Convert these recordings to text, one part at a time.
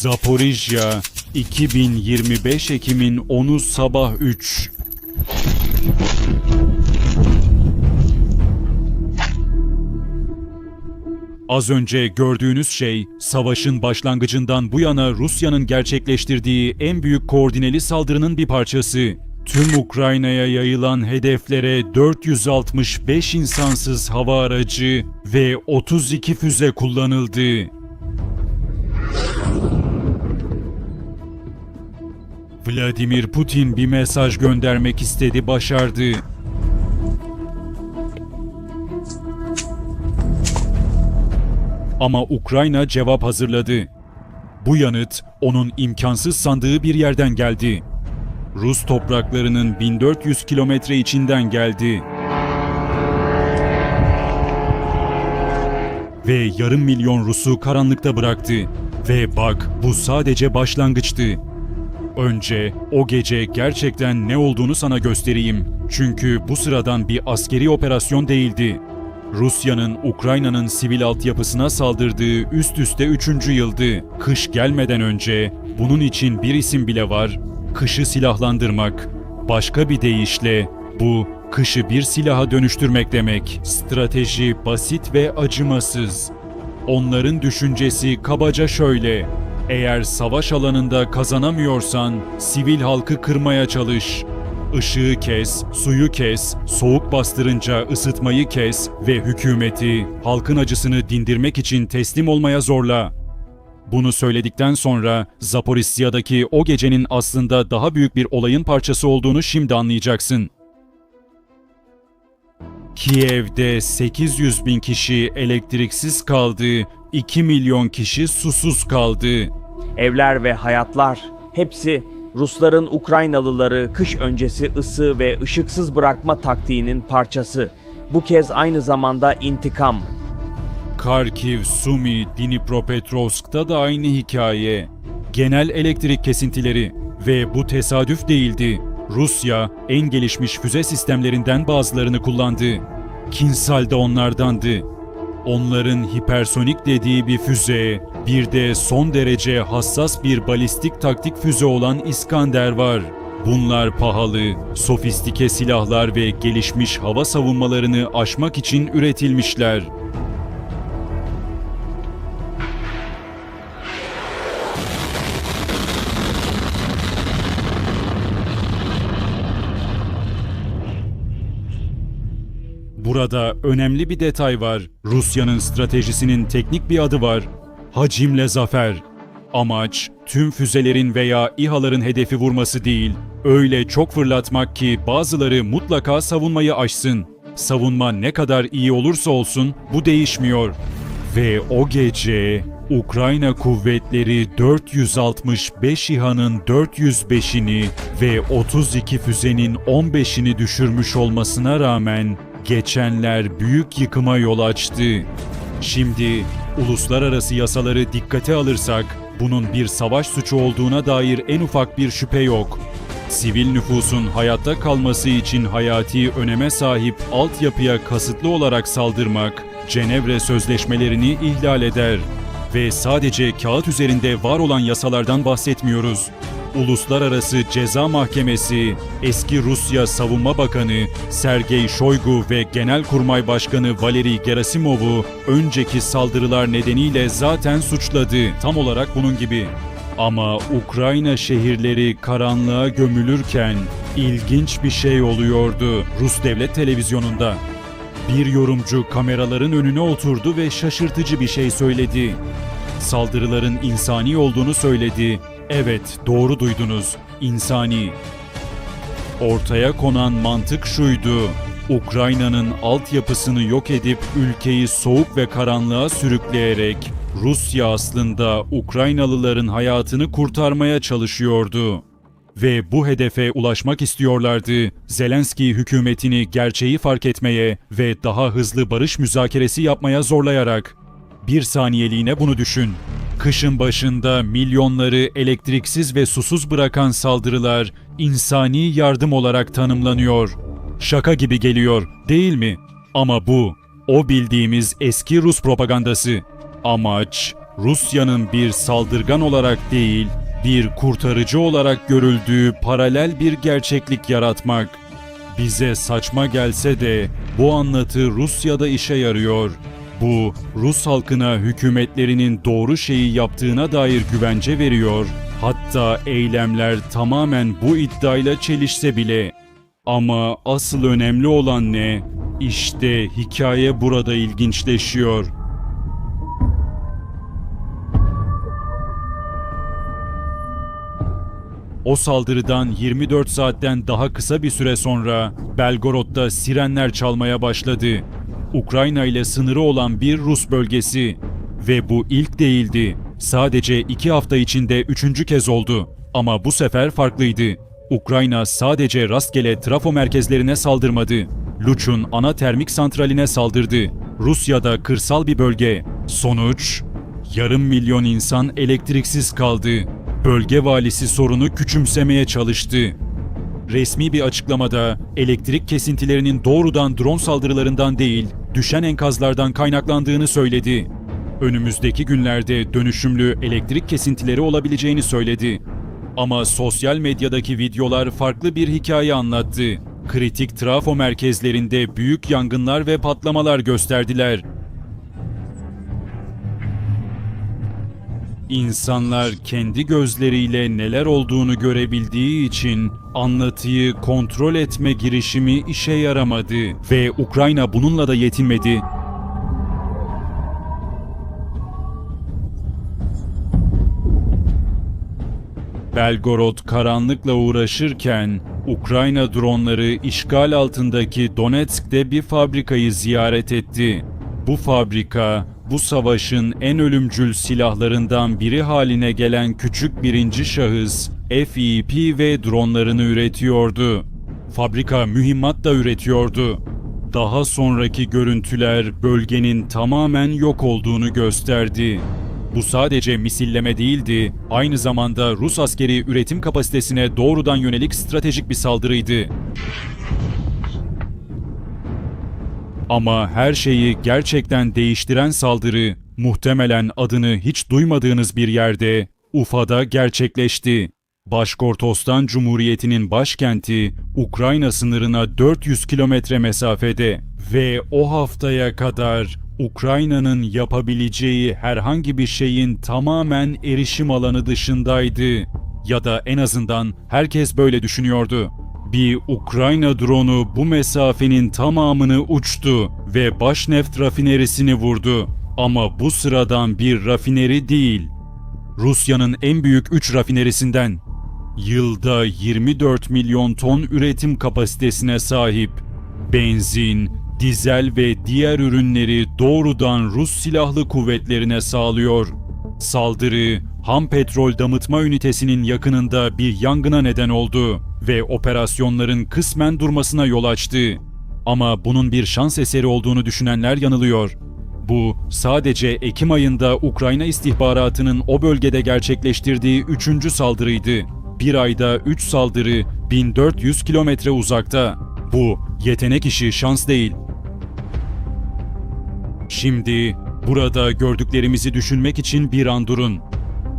Zaporijya 2025 Ekim'in 10'u sabah 3. Az önce gördüğünüz şey, savaşın başlangıcından bu yana Rusya'nın gerçekleştirdiği en büyük koordineli saldırının bir parçası. Tüm Ukrayna'ya yayılan hedeflere 465 insansız hava aracı ve 32 füze kullanıldı. Vladimir Putin bir mesaj göndermek istedi, başardı. Ama Ukrayna cevap hazırladı. Bu yanıt onun imkansız sandığı bir yerden geldi. Rus topraklarının 1400 kilometre içinden geldi. Ve yarım milyon Rus'u karanlıkta bıraktı. Ve bak bu sadece başlangıçtı. Önce o gece gerçekten ne olduğunu sana göstereyim. Çünkü bu sıradan bir askeri operasyon değildi. Rusya'nın Ukrayna'nın sivil altyapısına saldırdığı üst üste üçüncü yıldı. Kış gelmeden önce bunun için bir isim bile var. Kışı silahlandırmak. Başka bir deyişle bu kışı bir silaha dönüştürmek demek. Strateji basit ve acımasız. Onların düşüncesi kabaca şöyle. Eğer savaş alanında kazanamıyorsan sivil halkı kırmaya çalış. Işığı kes, suyu kes, soğuk bastırınca ısıtmayı kes ve hükümeti halkın acısını dindirmek için teslim olmaya zorla. Bunu söyledikten sonra Zaporisya'daki o gecenin aslında daha büyük bir olayın parçası olduğunu şimdi anlayacaksın. Kiev'de 800 bin kişi elektriksiz kaldı, 2 milyon kişi susuz kaldı. Evler ve hayatlar hepsi Rusların Ukraynalıları kış öncesi ısı ve ışıksız bırakma taktiğinin parçası. Bu kez aynı zamanda intikam. Karkiv, Sumi, Dnipropetrovsk'ta da aynı hikaye. Genel elektrik kesintileri ve bu tesadüf değildi. Rusya en gelişmiş füze sistemlerinden bazılarını kullandı. Kinsal de onlardandı. Onların hipersonik dediği bir füze, bir de son derece hassas bir balistik taktik füze olan İskander var. Bunlar pahalı, sofistike silahlar ve gelişmiş hava savunmalarını aşmak için üretilmişler. Burada önemli bir detay var. Rusya'nın stratejisinin teknik bir adı var. Hacimle zafer. Amaç tüm füzelerin veya İHA'ların hedefi vurması değil. Öyle çok fırlatmak ki bazıları mutlaka savunmayı aşsın. Savunma ne kadar iyi olursa olsun bu değişmiyor. Ve o gece Ukrayna kuvvetleri 465 İHA'nın 405'ini ve 32 füzenin 15'ini düşürmüş olmasına rağmen geçenler büyük yıkıma yol açtı. Şimdi uluslararası yasaları dikkate alırsak bunun bir savaş suçu olduğuna dair en ufak bir şüphe yok. Sivil nüfusun hayatta kalması için hayati öneme sahip altyapıya kasıtlı olarak saldırmak Cenevre sözleşmelerini ihlal eder. Ve sadece kağıt üzerinde var olan yasalardan bahsetmiyoruz. Uluslararası Ceza Mahkemesi, eski Rusya Savunma Bakanı Sergey Shoigu ve Genelkurmay Başkanı Valeri Gerasimov'u önceki saldırılar nedeniyle zaten suçladı. Tam olarak bunun gibi. Ama Ukrayna şehirleri karanlığa gömülürken ilginç bir şey oluyordu Rus devlet televizyonunda. Bir yorumcu kameraların önüne oturdu ve şaşırtıcı bir şey söyledi. Saldırıların insani olduğunu söyledi. Evet, doğru duydunuz. İnsani. Ortaya konan mantık şuydu. Ukrayna'nın altyapısını yok edip ülkeyi soğuk ve karanlığa sürükleyerek Rusya aslında Ukraynalıların hayatını kurtarmaya çalışıyordu. Ve bu hedefe ulaşmak istiyorlardı. Zelenski hükümetini gerçeği fark etmeye ve daha hızlı barış müzakeresi yapmaya zorlayarak. Bir saniyeliğine bunu düşün. Kışın başında milyonları elektriksiz ve susuz bırakan saldırılar insani yardım olarak tanımlanıyor. Şaka gibi geliyor, değil mi? Ama bu o bildiğimiz eski Rus propagandası. Amaç Rusya'nın bir saldırgan olarak değil, bir kurtarıcı olarak görüldüğü paralel bir gerçeklik yaratmak. Bize saçma gelse de bu anlatı Rusya'da işe yarıyor. Bu Rus halkına hükümetlerinin doğru şeyi yaptığına dair güvence veriyor. Hatta eylemler tamamen bu iddiayla çelişse bile. Ama asıl önemli olan ne? İşte hikaye burada ilginçleşiyor. O saldırıdan 24 saatten daha kısa bir süre sonra Belgorod'da sirenler çalmaya başladı. Ukrayna ile sınırı olan bir Rus bölgesi. Ve bu ilk değildi. Sadece iki hafta içinde üçüncü kez oldu. Ama bu sefer farklıydı. Ukrayna sadece rastgele trafo merkezlerine saldırmadı. Luç'un ana termik santraline saldırdı. Rusya'da kırsal bir bölge. Sonuç, yarım milyon insan elektriksiz kaldı. Bölge valisi sorunu küçümsemeye çalıştı. Resmi bir açıklamada elektrik kesintilerinin doğrudan drone saldırılarından değil, düşen enkazlardan kaynaklandığını söyledi. Önümüzdeki günlerde dönüşümlü elektrik kesintileri olabileceğini söyledi. Ama sosyal medyadaki videolar farklı bir hikaye anlattı. Kritik trafo merkezlerinde büyük yangınlar ve patlamalar gösterdiler. İnsanlar kendi gözleriyle neler olduğunu görebildiği için anlatıyı kontrol etme girişimi işe yaramadı ve Ukrayna bununla da yetinmedi. Belgorod karanlıkla uğraşırken Ukrayna dronları işgal altındaki Donetsk'te bir fabrikayı ziyaret etti. Bu fabrika bu savaşın en ölümcül silahlarından biri haline gelen küçük birinci şahıs FEP ve dronlarını üretiyordu. Fabrika mühimmat da üretiyordu. Daha sonraki görüntüler bölgenin tamamen yok olduğunu gösterdi. Bu sadece misilleme değildi, aynı zamanda Rus askeri üretim kapasitesine doğrudan yönelik stratejik bir saldırıydı. Ama her şeyi gerçekten değiştiren saldırı muhtemelen adını hiç duymadığınız bir yerde Ufa'da gerçekleşti. Başkortostan Cumhuriyeti'nin başkenti Ukrayna sınırına 400 kilometre mesafede ve o haftaya kadar Ukrayna'nın yapabileceği herhangi bir şeyin tamamen erişim alanı dışındaydı. Ya da en azından herkes böyle düşünüyordu. Bir Ukrayna dronu bu mesafenin tamamını uçtu ve Başneft rafinerisini vurdu. Ama bu sıradan bir rafineri değil. Rusya'nın en büyük 3 rafinerisinden. Yılda 24 milyon ton üretim kapasitesine sahip. Benzin, dizel ve diğer ürünleri doğrudan Rus silahlı kuvvetlerine sağlıyor. Saldırı, ham petrol damıtma ünitesinin yakınında bir yangına neden oldu ve operasyonların kısmen durmasına yol açtı. Ama bunun bir şans eseri olduğunu düşünenler yanılıyor. Bu sadece Ekim ayında Ukrayna istihbaratının o bölgede gerçekleştirdiği üçüncü saldırıydı. Bir ayda 3 saldırı 1400 kilometre uzakta. Bu yetenek işi şans değil. Şimdi burada gördüklerimizi düşünmek için bir an durun.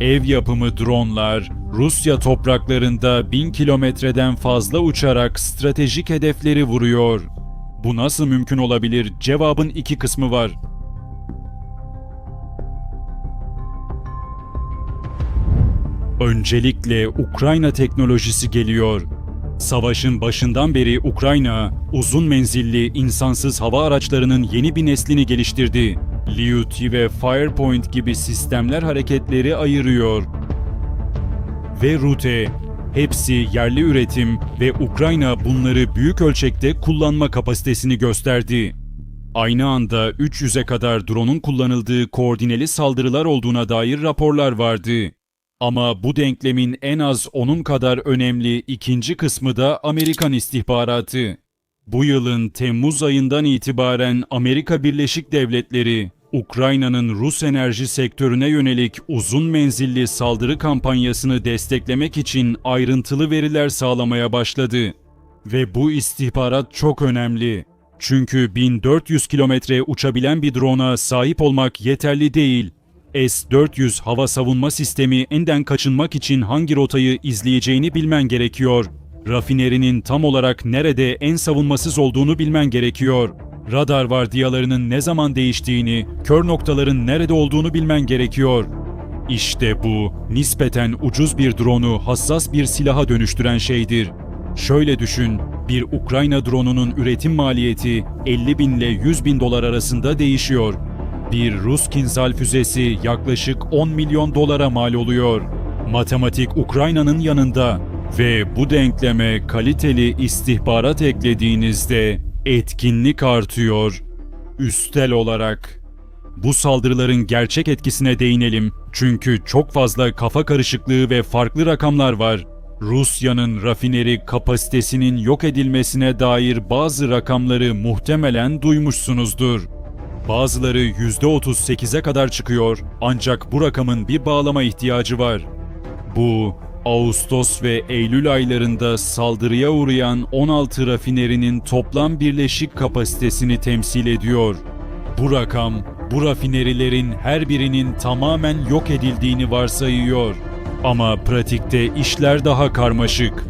Ev yapımı dronlar Rusya topraklarında 1000 kilometreden fazla uçarak stratejik hedefleri vuruyor. Bu nasıl mümkün olabilir? Cevabın iki kısmı var. Öncelikle Ukrayna teknolojisi geliyor. Savaşın başından beri Ukrayna, uzun menzilli insansız hava araçlarının yeni bir neslini geliştirdi. LUT ve Firepoint gibi sistemler hareketleri ayırıyor. Ve Rute, hepsi yerli üretim ve Ukrayna bunları büyük ölçekte kullanma kapasitesini gösterdi. Aynı anda 300'e kadar drone'un kullanıldığı koordineli saldırılar olduğuna dair raporlar vardı. Ama bu denklemin en az onun kadar önemli ikinci kısmı da Amerikan istihbaratı. Bu yılın Temmuz ayından itibaren Amerika Birleşik Devletleri, Ukrayna'nın Rus enerji sektörüne yönelik uzun menzilli saldırı kampanyasını desteklemek için ayrıntılı veriler sağlamaya başladı. Ve bu istihbarat çok önemli. Çünkü 1400 kilometre uçabilen bir drone'a sahip olmak yeterli değil. S-400 hava savunma sistemi enden kaçınmak için hangi rotayı izleyeceğini bilmen gerekiyor. Rafinerinin tam olarak nerede en savunmasız olduğunu bilmen gerekiyor. Radar vardiyalarının ne zaman değiştiğini, kör noktaların nerede olduğunu bilmen gerekiyor. İşte bu, nispeten ucuz bir drone'u hassas bir silaha dönüştüren şeydir. Şöyle düşün, bir Ukrayna drone'unun üretim maliyeti 50 bin ile 100 bin dolar arasında değişiyor. Bir Rus Kinzhal füzesi yaklaşık 10 milyon dolara mal oluyor. Matematik Ukrayna'nın yanında ve bu denkleme kaliteli istihbarat eklediğinizde etkinlik artıyor. Üstel olarak bu saldırıların gerçek etkisine değinelim. Çünkü çok fazla kafa karışıklığı ve farklı rakamlar var. Rusya'nın rafineri kapasitesinin yok edilmesine dair bazı rakamları muhtemelen duymuşsunuzdur. Bazıları %38'e kadar çıkıyor ancak bu rakamın bir bağlama ihtiyacı var. Bu Ağustos ve Eylül aylarında saldırıya uğrayan 16 rafinerinin toplam birleşik kapasitesini temsil ediyor. Bu rakam bu rafinerilerin her birinin tamamen yok edildiğini varsayıyor. Ama pratikte işler daha karmaşık.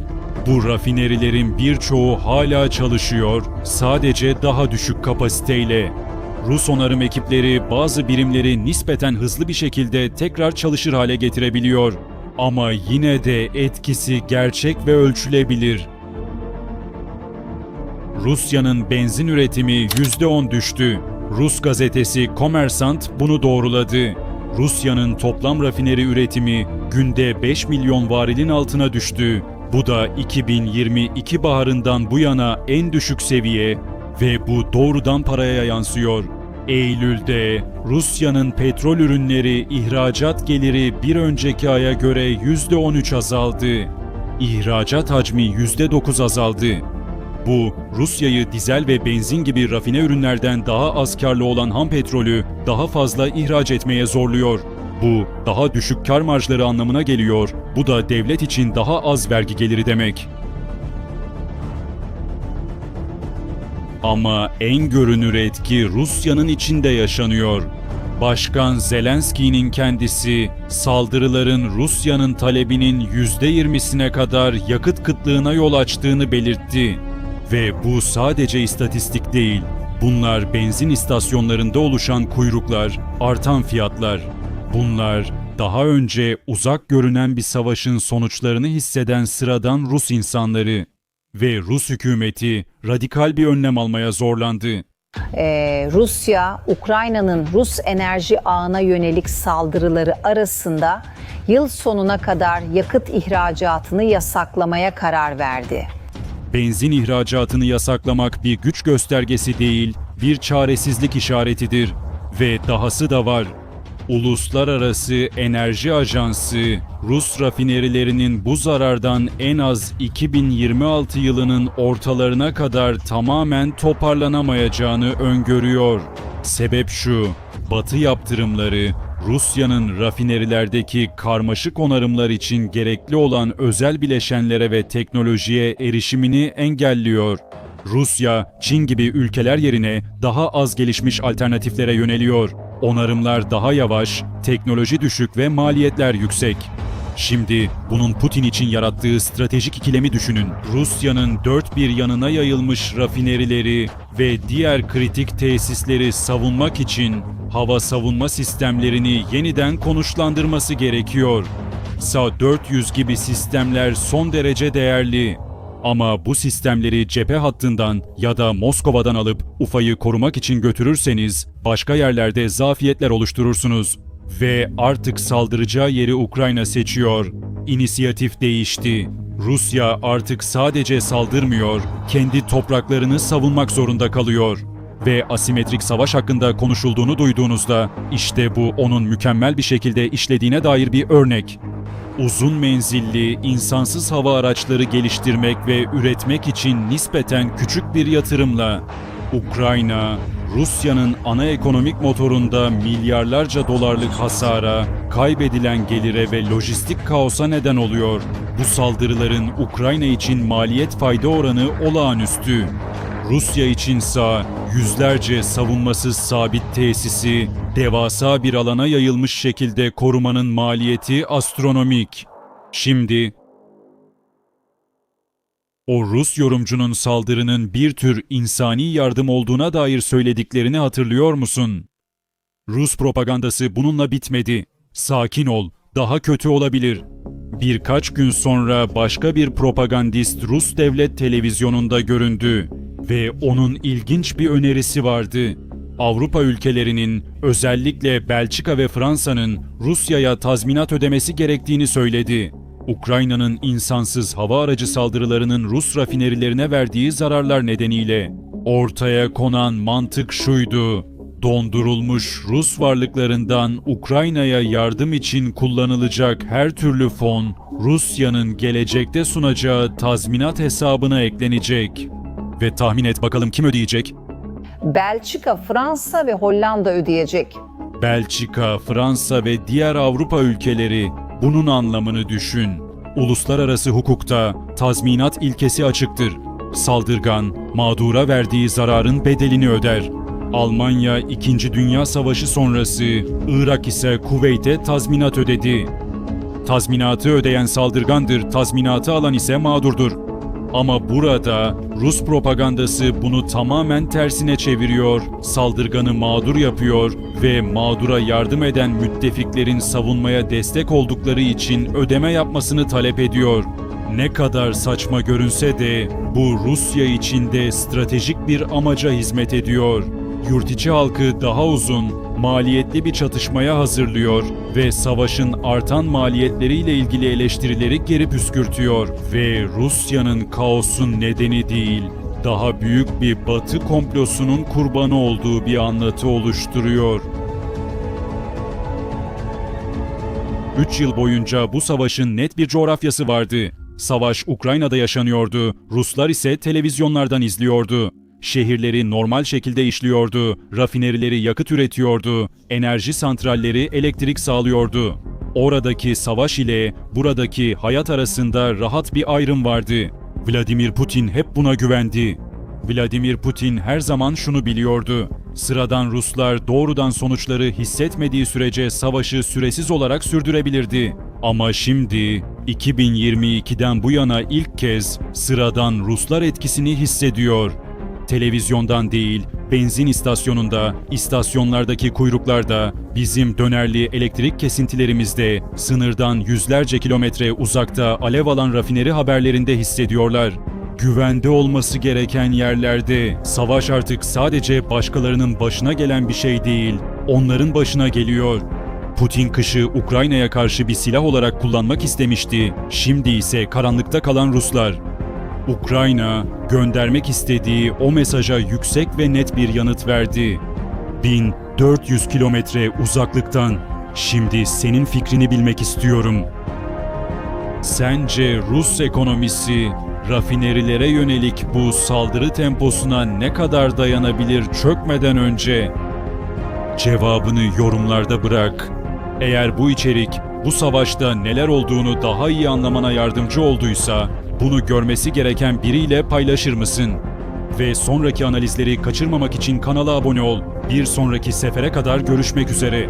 Bu rafinerilerin birçoğu hala çalışıyor, sadece daha düşük kapasiteyle. Rus onarım ekipleri bazı birimleri nispeten hızlı bir şekilde tekrar çalışır hale getirebiliyor. Ama yine de etkisi gerçek ve ölçülebilir. Rusya'nın benzin üretimi %10 düştü. Rus gazetesi Kommersant bunu doğruladı. Rusya'nın toplam rafineri üretimi günde 5 milyon varilin altına düştü. Bu da 2022 baharından bu yana en düşük seviye ve bu doğrudan paraya yansıyor. Eylül'de Rusya'nın petrol ürünleri ihracat geliri bir önceki aya göre %13 azaldı. İhracat hacmi %9 azaldı. Bu, Rusya'yı dizel ve benzin gibi rafine ürünlerden daha az karlı olan ham petrolü daha fazla ihraç etmeye zorluyor. Bu, daha düşük kar marjları anlamına geliyor. Bu da devlet için daha az vergi geliri demek. Ama en görünür etki Rusya'nın içinde yaşanıyor. Başkan Zelenski'nin kendisi saldırıların Rusya'nın talebinin %20'sine kadar yakıt kıtlığına yol açtığını belirtti. Ve bu sadece istatistik değil. Bunlar benzin istasyonlarında oluşan kuyruklar, artan fiyatlar. Bunlar daha önce uzak görünen bir savaşın sonuçlarını hisseden sıradan Rus insanları ve Rus hükümeti radikal bir önlem almaya zorlandı. Ee, Rusya, Ukrayna'nın Rus enerji ağına yönelik saldırıları arasında yıl sonuna kadar yakıt ihracatını yasaklamaya karar verdi. Benzin ihracatını yasaklamak bir güç göstergesi değil, bir çaresizlik işaretidir. Ve dahası da var. Uluslararası Enerji Ajansı, Rus rafinerilerinin bu zarardan en az 2026 yılının ortalarına kadar tamamen toparlanamayacağını öngörüyor. Sebep şu, Batı yaptırımları Rusya'nın rafinerilerdeki karmaşık onarımlar için gerekli olan özel bileşenlere ve teknolojiye erişimini engelliyor. Rusya, Çin gibi ülkeler yerine daha az gelişmiş alternatiflere yöneliyor. Onarımlar daha yavaş, teknoloji düşük ve maliyetler yüksek. Şimdi bunun Putin için yarattığı stratejik ikilemi düşünün. Rusya'nın dört bir yanına yayılmış rafinerileri ve diğer kritik tesisleri savunmak için hava savunma sistemlerini yeniden konuşlandırması gerekiyor. SA-400 gibi sistemler son derece değerli. Ama bu sistemleri cephe hattından ya da Moskova'dan alıp UFA'yı korumak için götürürseniz başka yerlerde zafiyetler oluşturursunuz. Ve artık saldıracağı yeri Ukrayna seçiyor. İnisiyatif değişti. Rusya artık sadece saldırmıyor, kendi topraklarını savunmak zorunda kalıyor. Ve asimetrik savaş hakkında konuşulduğunu duyduğunuzda işte bu onun mükemmel bir şekilde işlediğine dair bir örnek. Uzun menzilli, insansız hava araçları geliştirmek ve üretmek için nispeten küçük bir yatırımla Ukrayna, Rusya'nın ana ekonomik motorunda milyarlarca dolarlık hasara, kaybedilen gelire ve lojistik kaosa neden oluyor. Bu saldırıların Ukrayna için maliyet fayda oranı olağanüstü. Rusya içinse yüzlerce savunmasız sabit tesisi devasa bir alana yayılmış şekilde korumanın maliyeti astronomik. Şimdi o Rus yorumcunun saldırının bir tür insani yardım olduğuna dair söylediklerini hatırlıyor musun? Rus propagandası bununla bitmedi. Sakin ol, daha kötü olabilir. Birkaç gün sonra başka bir propagandist Rus devlet televizyonunda göründü ve onun ilginç bir önerisi vardı. Avrupa ülkelerinin, özellikle Belçika ve Fransa'nın Rusya'ya tazminat ödemesi gerektiğini söyledi. Ukrayna'nın insansız hava aracı saldırılarının Rus rafinerilerine verdiği zararlar nedeniyle ortaya konan mantık şuydu. Dondurulmuş Rus varlıklarından Ukrayna'ya yardım için kullanılacak her türlü fon Rusya'nın gelecekte sunacağı tazminat hesabına eklenecek. Ve tahmin et bakalım kim ödeyecek? Belçika, Fransa ve Hollanda ödeyecek. Belçika, Fransa ve diğer Avrupa ülkeleri bunun anlamını düşün. Uluslararası hukukta tazminat ilkesi açıktır. Saldırgan, mağdura verdiği zararın bedelini öder. Almanya 2. Dünya Savaşı sonrası Irak ise Kuveyt'e tazminat ödedi. Tazminatı ödeyen saldırgandır, tazminatı alan ise mağdurdur. Ama burada Rus propagandası bunu tamamen tersine çeviriyor, saldırganı mağdur yapıyor ve mağdura yardım eden müttefiklerin savunmaya destek oldukları için ödeme yapmasını talep ediyor. Ne kadar saçma görünse de bu Rusya için de stratejik bir amaca hizmet ediyor. Yurt içi halkı daha uzun, maliyetli bir çatışmaya hazırlıyor ve savaşın artan maliyetleriyle ilgili eleştirileri geri püskürtüyor ve Rusya'nın kaosun nedeni değil, daha büyük bir batı komplosunun kurbanı olduğu bir anlatı oluşturuyor. 3 yıl boyunca bu savaşın net bir coğrafyası vardı. Savaş Ukrayna'da yaşanıyordu, Ruslar ise televizyonlardan izliyordu. Şehirleri normal şekilde işliyordu, rafinerileri yakıt üretiyordu, enerji santralleri elektrik sağlıyordu. Oradaki savaş ile buradaki hayat arasında rahat bir ayrım vardı. Vladimir Putin hep buna güvendi. Vladimir Putin her zaman şunu biliyordu. Sıradan Ruslar doğrudan sonuçları hissetmediği sürece savaşı süresiz olarak sürdürebilirdi. Ama şimdi 2022'den bu yana ilk kez sıradan Ruslar etkisini hissediyor. Televizyondan değil, benzin istasyonunda, istasyonlardaki kuyruklarda, bizim dönerli elektrik kesintilerimizde, sınırdan yüzlerce kilometre uzakta alev alan rafineri haberlerinde hissediyorlar. Güvende olması gereken yerlerde savaş artık sadece başkalarının başına gelen bir şey değil, onların başına geliyor. Putin kışı Ukrayna'ya karşı bir silah olarak kullanmak istemişti. Şimdi ise karanlıkta kalan Ruslar. Ukrayna göndermek istediği o mesaja yüksek ve net bir yanıt verdi. 1400 kilometre uzaklıktan. Şimdi senin fikrini bilmek istiyorum. Sence Rus ekonomisi rafinerilere yönelik bu saldırı temposuna ne kadar dayanabilir çökmeden önce? Cevabını yorumlarda bırak. Eğer bu içerik bu savaşta neler olduğunu daha iyi anlamana yardımcı olduysa bunu görmesi gereken biriyle paylaşır mısın? Ve sonraki analizleri kaçırmamak için kanala abone ol. Bir sonraki sefere kadar görüşmek üzere.